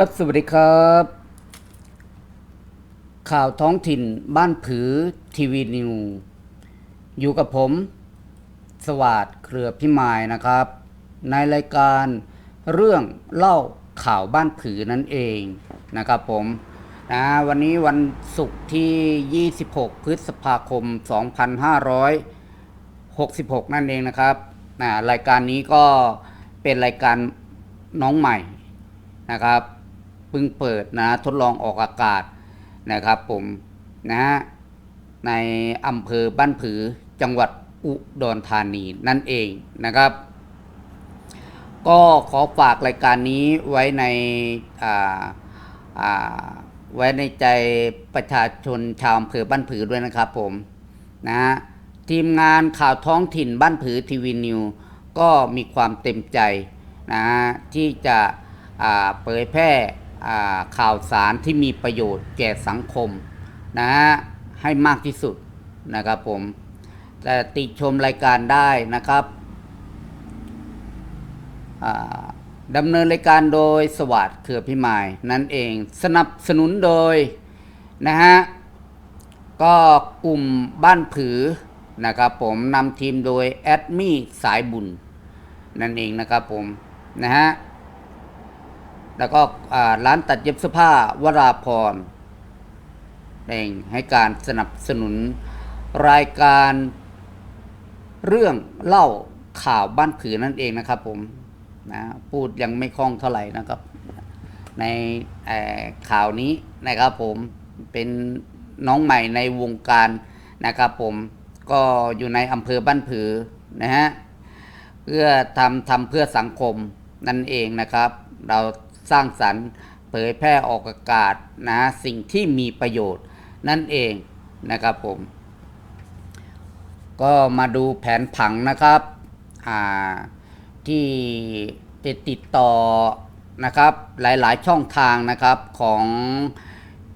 ครับ สวัสดีครับ ข่าวท้องถิ่นบ้านผือทีวีนิว อยู่กับผม สวัสดเครือพิมายนะครับ ในรายการเรื่องเล่าข่าวบ้านผือนั่นเองนะครับผมนะวันนี้วันศุกร์ที่ 26 พฤษภาคม 2566 นั่นเองนะครับนะรายการนี้ก็เป็นรายการน้องใหม่นะครับ พิ่งเปิดนะทดลองออกอากาศนะครับผมนะฮะในอำเภอบ้านผือจังหวัดอุดรธานีนั่นเองนะครับ ก็ขอฝากรายการนี้ไว้ในอ่าอ่าไว้ในใจประชาชนชาวอำเภอบ้านผือด้วยนะครับผมนะฮะทีมงานข่าวท้องถิ่นบ้านผือทีวีนิวก็มีความเต็มใจนะฮะที่จะอ่าเผยแพร่ ข่าวสารที่มีประโยชน์แก่สังคมนะฮะให้มากที่สุดนะครับผมแต่ติชมรายการได้นะครับดำเนินรายการโดยสวัสดิ์เครือพิมายนั่นเองสนับสนุนโดยนะฮะก็กลุ่มบ้านผือนะครับผมนำทีมโดยแอดมี่สายบุญนั่นเองนะครับผมนะฮะ แล้วก็ร้านตัดเย็บเสื้อผ้าวราพรเองให้การสนับสนุนรายการเรื่องเล่าข่าวบ้านผือนั่นเองนะครับผมนะพูดยังไม่คล่องเท่าไหร่นะครับ ในข่าวนี้นะครับผมเป็นน้องใหม่ในวงการนะครับผมก็อยู่ในอำเภอบ้านผือนะฮะเพื่อทำทำเพื่อสังคมนั่นเองนะครับ เรา สร้างสรรค์ เผยแพร่ออกอากาศนะสิ่งที่มีประโยชน์นั่นเองนะครับผม ก็มาดูแผนผังนะครับที่จะติดต่อนะครับหลายๆช่องทางนะครับของ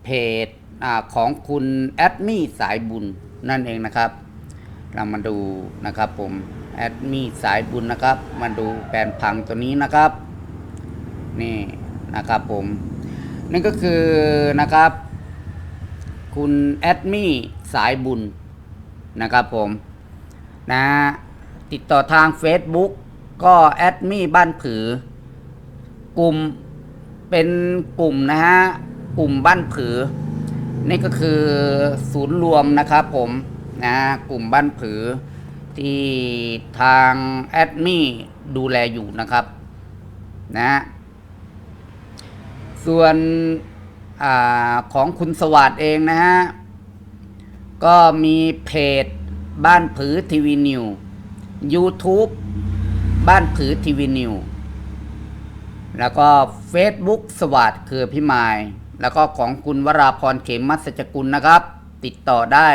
เพจอของคุณแอดมี่สายบุญนั่นเองนะครับเรามาดูนะครับผมแอดมี่สายบุญนะครับ มาดูแผนผังตัวนี้นะครับนี่ นะครับผม นั่นก็คือนะครับ คุณแอดมี่สายบุญนะครับผมนะติดต่อทาง Facebook ก็แอดมี่บ้านผือกลุ่มเป็นกลุ่มนะฮะกลุ่มบ้านผือ นี่ก็คือศูนย์รวมนะครับผมนะกลุ่มบ้านผือ ที่ทางแอดมี่ดูแลอยู่นะครับนะ ส่วนอของคุณสวัสด์เองนะฮะ ก็มีเพจบ้านผือทีวีนิว YouTube บ้านผือทีวีนิว แล้วก็ Facebook สวัสดเครือพิมาย แล้วก็ของคุณวราพรเขมมัสจกุลนะครับ ติดต่อได้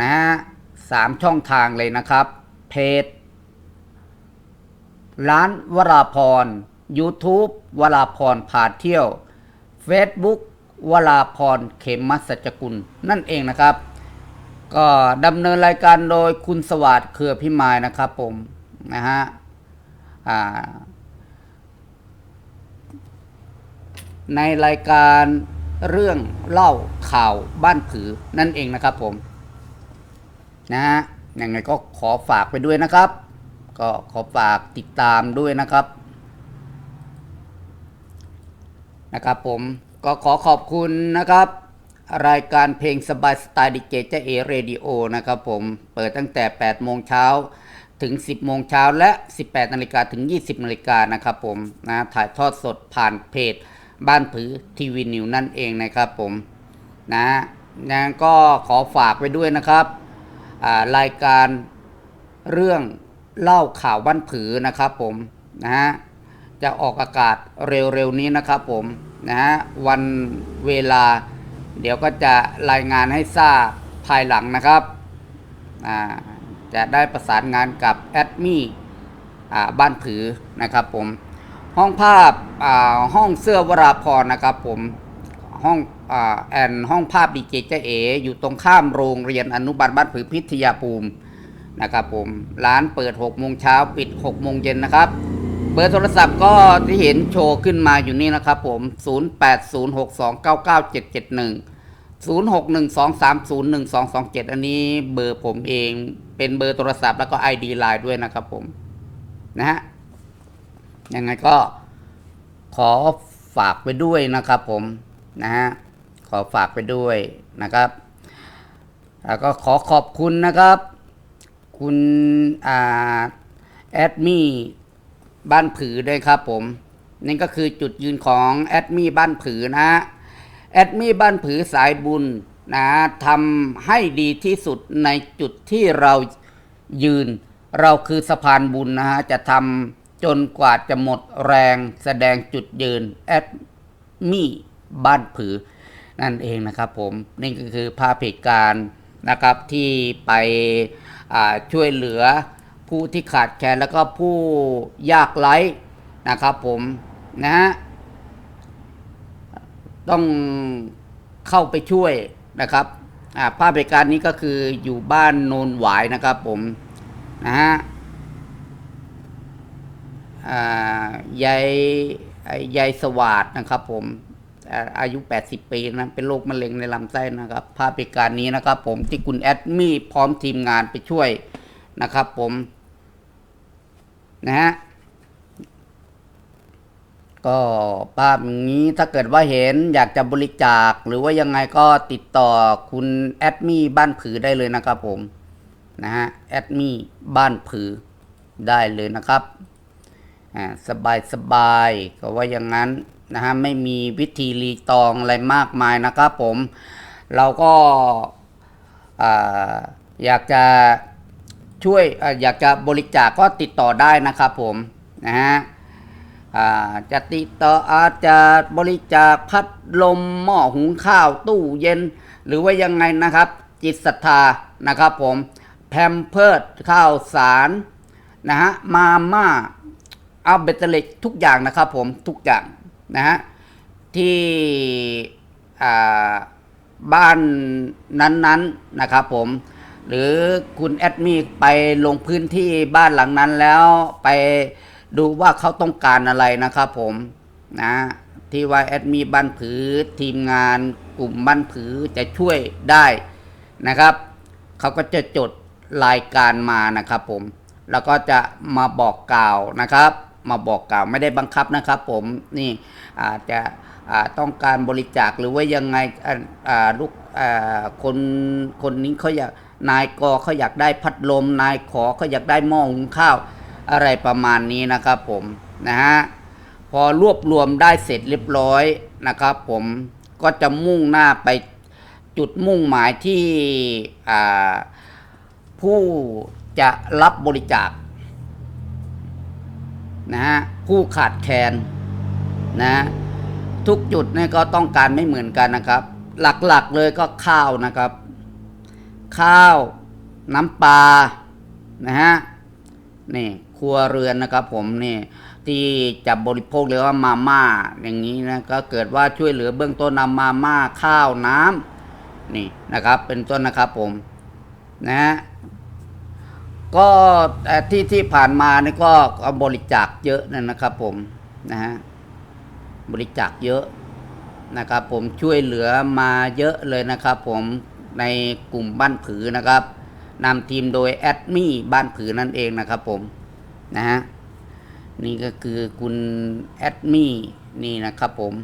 นะฮะสามช่องทางเลยนะครับ เพจ ร้านวราพร YouTube วราพรพาเที่ยว Facebook วราพรเขมมัสจกุลนั่นเองนะครับ ก็ดำเนินรายการโดยคุณสวัสดิ์เครือพิมายนะครับผมนะฮะในรายการเรื่องเล่าข่าวบ้านผือนั่นเองนะครับผมนะฮะยังไงก็ขอฝากไปด้วยนะครับ ก็ขอฝากติดตามด้วยนะครับ นะครับผมก็ขอขอบคุณนะครับ รายการเพลงสบายสไตล์ดีเจเจเอเรดิโอนะครับผมเปิดตั้งแต่ 8 โมงเช้าถึง 10 โมงเช้าและ 18 นาฬิกาถึง 20 นาฬิกานะครับผมนะถ่ายทอดสดผ่านเพจ บ้านผือทีวีนิวนั่นเองนะครับผมนะงั้นก็ขอฝากไว้ด้วยนะครับรายการเรื่องเล่าข่าวบ้านผือนะครับผมนะฮะ จะออกอากาศเร็วๆนี้นะครับผมนะฮะวันเวลา เดี๋ยวก็จะรายงานให้ทราบภายหลังนะครับอ่าจะได้ประสานงานกับแอดมี่อ่าบ้านผือนะครับผมห้องภาพอ่าห้องเสื้อวราพรนะครับผมห้องอ่าแอนห้องภาพดีเจเจเออยู่ตรงข้ามโรงเรียนอนุบาลบ้านผือพิทยาภูมินะครับผมร้านเปิด6โมงเช้าปิด6โมงเย็นนะครับ บอร์โทรศัพท์ก็ที่เห็นโชว์ขึ้นมาอยู่นี่นะครับผม 0806299771 0612301227 อันนี้เบอร์ผมเองเป็นเบอร์โทรศัพท์แล้วก็ ID Line ด้วยนะครับผม นะฮะ ยังไงก็ขอฝากไปด้วยนะครับผม นะฮะ ขอฝากไปด้วยนะครับ แล้วก็ขอขอบคุณนะครับ คุณอ่าแอดมี่ บ้านผือด้วยครับผมนี่ก็คือจุดยืนของแอดมี่บ้านผือนะฮะแอดมี่บ้านผือสายบุญนะทำให้ดีที่สุดในจุดที่เรายืน เราคือสะพานบุญนะฮะจะทำจนกว่าจะหมดแรงแสดงจุดยืนแอดมี่บ้านผือ นั่นเองนะครับผมนี่ก็คือภาพเหตุการณ์นะครับที่ไปช่วยเหลือ ผู้ที่ขาดแคลนแล้วก็ผู้ยากไร้นะครับผมนะฮะต้องเข้าไปช่วยนะครับภาพเหตุการณ์นี้ก็คืออยู่บ้านโนนหวายนะครับผมนะฮะยายยายสวัสดนะครับผมอาอายุ 80 ปีนะ เป็นโรคมะเร็งในลำไส้นะครับ ภาพเหตุการณ์นี้นะครับผมที่คุณแอดมี่พร้อมทีมงานไปช่วยนะครับผม นะฮะก็ภาพนี้ถ้าเกิดว่าเห็นอยากจะบริจาค หรือว่ายังไงก็ติดต่อคุณแอดมี่บ้านผือได้เลยนะครับผมนะฮะแอดมี่บ้านผือได้เลยนะครับอ่าสบายสบายก็ว่าอย่างนั้นนะฮะไม่มีวิธีรีตองอะไรมากมายนะครับผม เราก็อาอยากจะ ช่วยออยากจะบริจาคก็ติดต่อได้นะครับผมนะฮะจะติดต่ออาจจะบริจาคพัดลมหม้อหุงข้าวตู้เย็น หรือว่ายังไงนะครับ จิตศรัทธานะครับผมแพมเพิร์ดข้าวสารนะฮะมาม่าเอาเบตเล็กทุกอย่างนะครับผมทุกอย่างนะฮะที่บ้านนั้นๆนะครับผม หรือคุณแอดมิไปลงพื้นที่บ้านหลังนั้นแล้วไปดูว่าเขาต้องการอะไรนะครับผมนะที่ว่าแอดมิบ้านผือทีมงานกลุ่มบ้านผือจะช่วยได้นะครับเขาก็จะจดรายการมานะครับผม แล้วก็จะมาบอกกล่าวนะครับ มาบอกกล่าวไม่ได้บังคับนะครับผมนี่อาจจะต้องการบริจาคหรือว่ายังไงลูกคนคนนี้เขาอยาก นายกเขาอยากได้พัดลม นายขอเขาอยากได้หม้อหุงข้าว อะไรประมาณนี้นะครับผมนะฮะพอรวบรวมได้เสร็จเรียบร้อยนะครับ ผมก็จะมุ่งหน้าไปจุดมุ่งหมายที่ผู้จะรับบริจาคนะฮะผู้ขาดแคลนนะทุกจุดเนี่ยก็ต้องการไม่เหมือนกันนะครับ หลักๆเลยก็ข้าวนะครับ ข้าว น้ำปลานะฮะนี่ครัวเรือนนะครับผมนี่ที่จะบริโภคเรียกว่ามาม่าอย่างนี้นะก็เกิดว่าช่วยเหลือเบื้องต้นนำมาม่าข้าวน้ำนี่นะครับ เป็นต้นนะครับผมนะฮะก็ที่ที่ผ่านมานี่ก็ก็บริจาคเยอะนะนะครับผมนะฮะบริจาคเยอะนะครับผมช่วยเหลือมาเยอะเลยนะครับผม ในกลุ่มบ้านผือนะครับนำทีมโดยแอดมี่บ้านผือนั่นเองนะครับผมนะฮะนี่ก็คือคุณแอดมี่นี่นะครับผม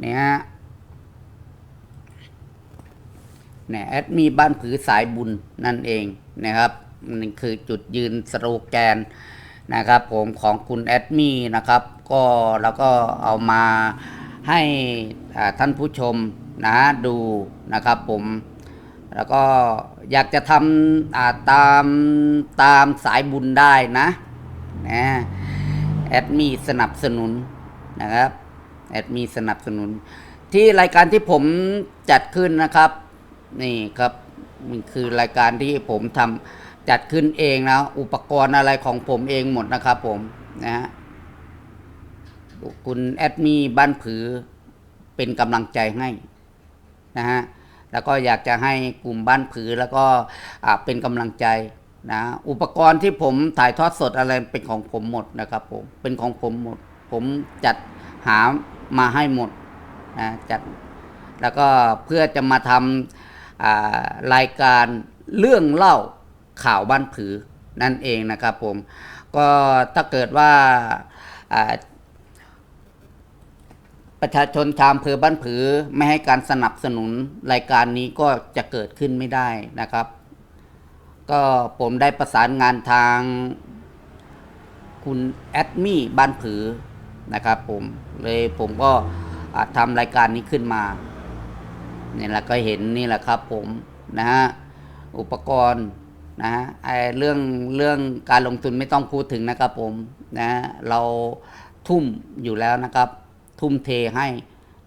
เนี่ยฮะเนี่ยแอดมี่บ้านผือสายบุญนั่นเองนะครับนั่คือจุดยืนสโลแกนนะครับผมของคุณแอดมี่นะครับ ก็แล้วก็เอามาให้ท่านผู้ชม นะดูนะครับผมแล้วก็อยากจะทำตามตามสายบุญได้นะนะแอดมีสนับสนุนนะครับแอดมีสนับสนุน ที่รายการที่ผมจัดขึ้นนะครับ นี่ครับมันคือรายการที่ผมทำจัดขึ้นเองนะอุปกรณ์อะไรของผมเองหมดนะครับผมนะฮะคุณแอดมีบ้านผือเป็นกำลังใจให้ นะฮะแล้วก็อยากจะให้กลุ่มบ้านผือแล้วก็เป็นกำลังใจนะอุปกรณ์ที่ผมถ่ายทอดสดอะไรเป็นของผมหมดนะครับผมเป็นของผมหมด ผมจัดหามาให้หมดนะจัดแล้วก็เพื่อจะมาทำรายการเรื่องเล่าข่าวบ้านผือนั่นเองนะครับผมก็ถ้าเกิดว่า ประชาชนชาวอำเภอบ้านผือไม่ให้การสนับสนุนรายการนี้ก็จะเกิดขึ้นไม่ได้นะครับ ก็ผมได้ประสานงานทางคุณแอดมี่บ้านผือนะครับผมเลยผมก็อ่าทำรายการนี้ขึ้นมาเนี่ยแหละก็เห็นนี่แหละครับผมนะฮะอุปกรณ์นะฮะไอเรื่องเรื่องการลงทุนไม่ต้องพูดถึงนะครับผมนะเราทุ่มอยู่แล้วนะครับ ทุ่มเทให้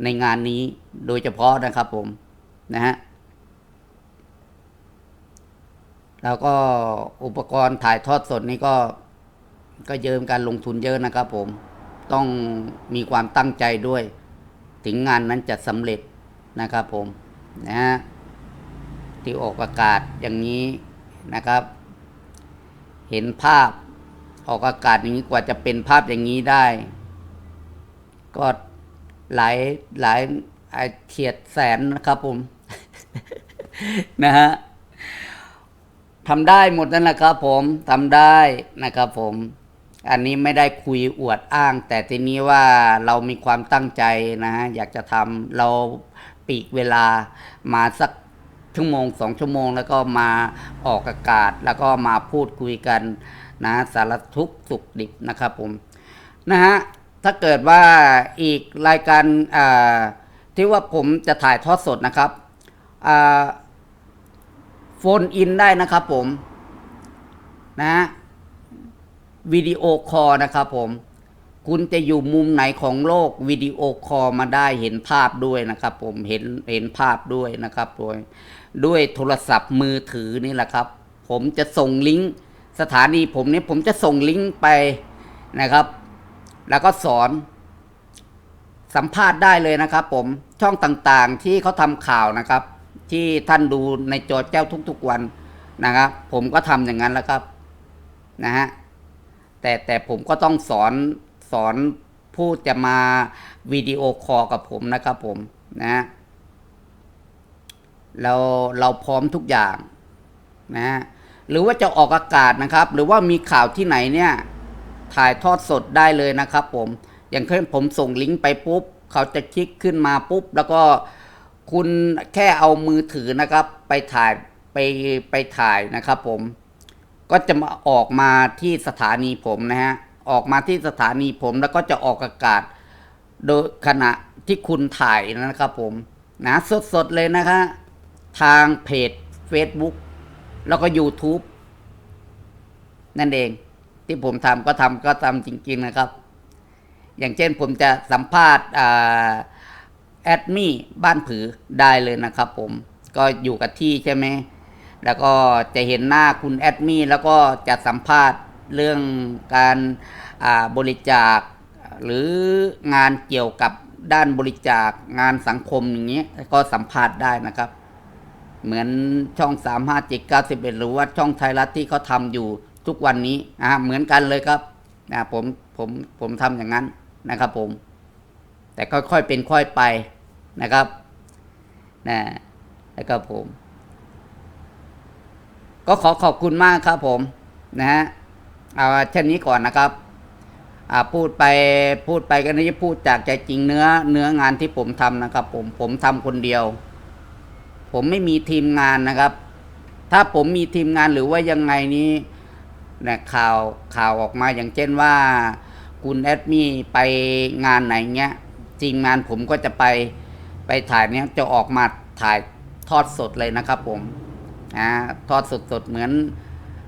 ในงานนี้โดยเฉพาะนะครับผมนะฮะแล้วก็อุปกรณ์ถ่ายทอดสดนี่ก็ก็เยิมการลงทุนเยอะนะครับผมต้องมีความตั้งใจด้วย ถึงงานนั้นจะสำเร็จนะครับผมนะฮะที่ออกอากาศอย่างนี้นะครับ เห็นภาพออกอากาศอย่างนี้กว่าจะเป็นภาพอย่างนี้ได้ ก็หลายหลายเฉียดแสนนะครับผม นะฮะทำได้หมดนั่นแหละครับผมทำได้นะครับผม อันนี้ไม่ได้คุยอวดอ้าง แต่ทีนี้ว่าเรามีความตั้งใจนะฮะอยากจะทำเราปีกเวลามาสักชั่วโมงสองชั่วโมง แล้วก็มาออกอากาศ แล้วก็มาพูดคุยกันนะสารทุกสุขดิบนะครับผม นะฮะ ถ้าเกิดว่าอีกรายการที่ว่าผมจะถ่ายทอดสดนะครับโฟนอินได้นะครับผม นะวิดีโอคอลนะครับผม คุณจะอยู่มุมไหนของโลกวิดีโอคอลมาได้เห็นภาพด้วยนะครับ ผมเห็นเห็นภาพด้วยนะครับโดยด้วยโทรศัพท์มือถือนี่แหละครับ ผมจะส่งลิงก์สถานีผมเนี่ยผมจะส่งลิงก์ไปนะครับ แล้วก็สอนสัมภาษณ์ได้เลยนะครับ ผมช่องต่างๆที่เขาทำข่าวนะครับ ที่ท่านดูในจอแจ้วทุกๆวันนะครับ ผมก็ทำอย่างนั้นแล้วครับนะฮะแต่แต่ผมก็ต้องสอนสอนผู้จะมาวิดีโอคอลกับผมนะครับผมนะฮะเราเราพร้อมทุกอย่างนะฮะหรือว่าจะออกอากาศนะครับ หรือว่ามีข่าวที่ไหนเนี่ย ถ่ายทอดสดได้เลยนะครับผม อย่างเช่นผมส่งลิงก์ไปปุ๊บ เขาจะคลิกขึ้นมาปุ๊บ แล้วก็คุณแค่เอามือถือนะครับ ไปถ่ายไปไปถ่ายนะครับผม ก็จะมาออกมาที่สถานีผมนะฮะ ออกมาที่สถานีผมแล้วก็จะออกอากาศ โดยขณะที่คุณถ่ายนะครับผม นะสดๆเลยนะคะ ทางเพจ Facebook แล้วก็ YouTube นั่นเอง ที่ผมทำก็ทำก็ทำจริง ๆนะครับ อย่างเช่นผมจะสัมภาษณ์แอดมี่บ้านผือได้เลยนะครับผมก็อยู่กับที่ใช่ไหมแล้วก็จะเห็นหน้าคุณแอดมี่แล้วก็จะสัมภาษณ์เรื่องการาบริจาค หรืองานเกี่ยวกับด้านบริจาคงานสังคมอย่างเงี้ยก็สัมภาษณ์ได้นะครับ เหมือนช่อง 3 5 7 9 1หรือว่าช่องไทยรัฐที่เขาทำอยู่ ทุกวันนี้อ่าเหมือนกันเลยครับนะผมผมผมทำอย่างนั้นนะครับผม แต่ค่อยๆเป็นค่อยไปนะครับนะแล้วก็ผม ก็ขอขอบคุณมากครับผมนะฮะเอาเช่นนี้ก่อนนะครับพูดไปพูดไปก็นี่พูดจากใจจริงเนื้อเนื้องานที่ผมทำนะครับ ผมผมทำคนเดียว ผมไม่มีทีมงานนะครับ ถ้าผมมีทีมงานหรือว่ายังไงนี้ นะข่าวข่าวออกมาอย่างเช่นว่า คุณแอดมี่ไปงานไหนเงี้ยทีมงงานผมก็จะไปไปถ่ายเนี้ยจะออกมาถ่ายทอดสดเลยนะครับผมอ่าทอดสดสดเหมือน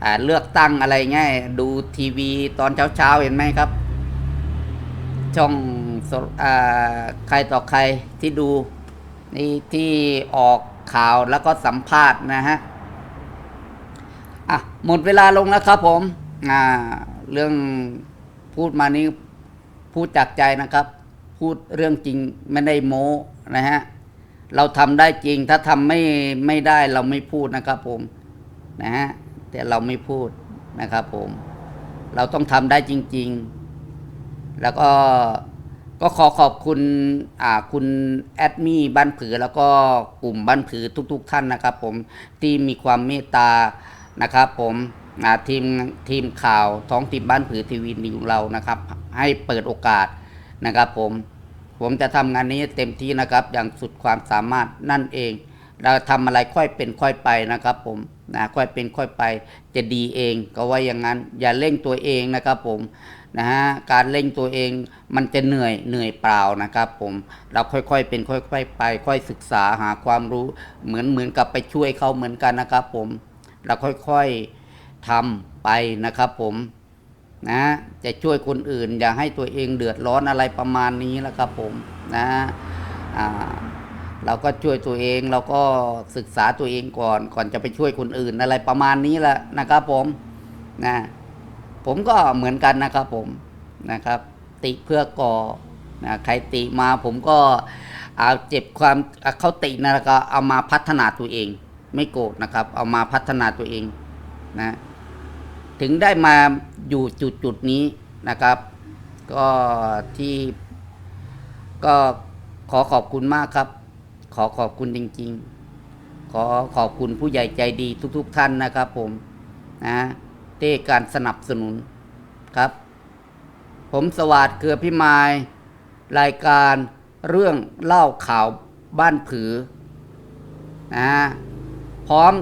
อ่าเลือกตั้งอะไรเงี้ยดูทีวีตอนเช้าๆเห็นไหมครับ ช่องอ่าใครต่อใครที่ดูนี่ที่ออกข่าวแล้วก็สัมภาษณ์นะฮะ อะหมดเวลาลงแล้วครับผมอ่าเรื่องพูดมานี้พูดจากใจนะครับ พูดเรื่องจริงไม่ได้โม้นะฮะเราทำได้จริงถ้าทำไม่ไม่ได้เราไม่พูดนะครับผมนะฮะแต่เราไม่พูดนะครับผม เราต้องทำได้จริง ๆ แล้วก็ก็ขอขอบคุณอ่าคุณแอดมี่บ้านผือแล้วก็กลุ่มบ้านผือทุก ๆ ท่านนะครับผมที่มีความเมตตา นะครับผมทีมทีมข่าวท้องถิ่นบ้านผือทีวีนิวเรานะครับ ให้เปิดโอกาสนะครับผมผมจะทำงานนี้เต็มที่นะครับ อย่างสุดความสามารถนั่นเอง เราทำอะไรค่อยเป็นค่อยไปนะครับ ผมนะค่อยเป็นค่อยไปจะดีเองก็ว่าอย่างนั้น อย่าเร่งตัวเองนะครับ ผมนะฮะการเร่งตัวเองมันจะเหนื่อยเหนื่อยเปล่านะครับ ผมเราค่อยๆเป็นค่อยๆไป ค่อยศึกษาหาความรู้เหมือนเหมือนกับไปช่วยเขาเหมือนกันนะครับ ผม เราค่อยๆทำไปนะครับผมนะจะช่วยคนอื่น อย่าให้ตัวเองเดือดร้อนอะไรประมาณนี้แล้วครับผมนะเราก็ช่วยตัวเองเราก็ศึกษาตัวเองก่อน ก่อนจะไปช่วยคนอื่นอะไรประมาณนี้แหละนะครับผมนะผมก็เหมือนกันนะครับผมนะครับ ติเพื่อก่อนะใครติมาผมก็เอาเจ็บความเาเขาตินะแล้วก็เอามาพัฒนาตัวเอง ไม่โกรธนะครับ เอามาพัฒนาตัวเองนะถึงได้มาอยู่จุดจุดนี้นะครับ ก็ที่ก็ขอขอบคุณมากครับ ขอขอบคุณจริง ๆ ขอขอบคุณผู้ใหญ่ใจดีทุก ๆท่านนะครับ ผมนะที่การสนับสนุนครับ ผมสวัสดิ์เกือพิมาย รายการเรื่องเล่าข่าวบ้านผือนะพ ร้อม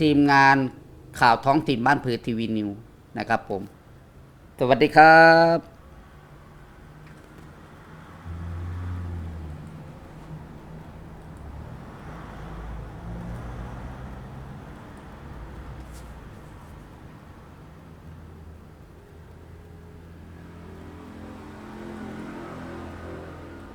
ทีมงานข่าวท้องถิ่นบ้านผือทีวีนิวนะครับผม สวัสดีครับ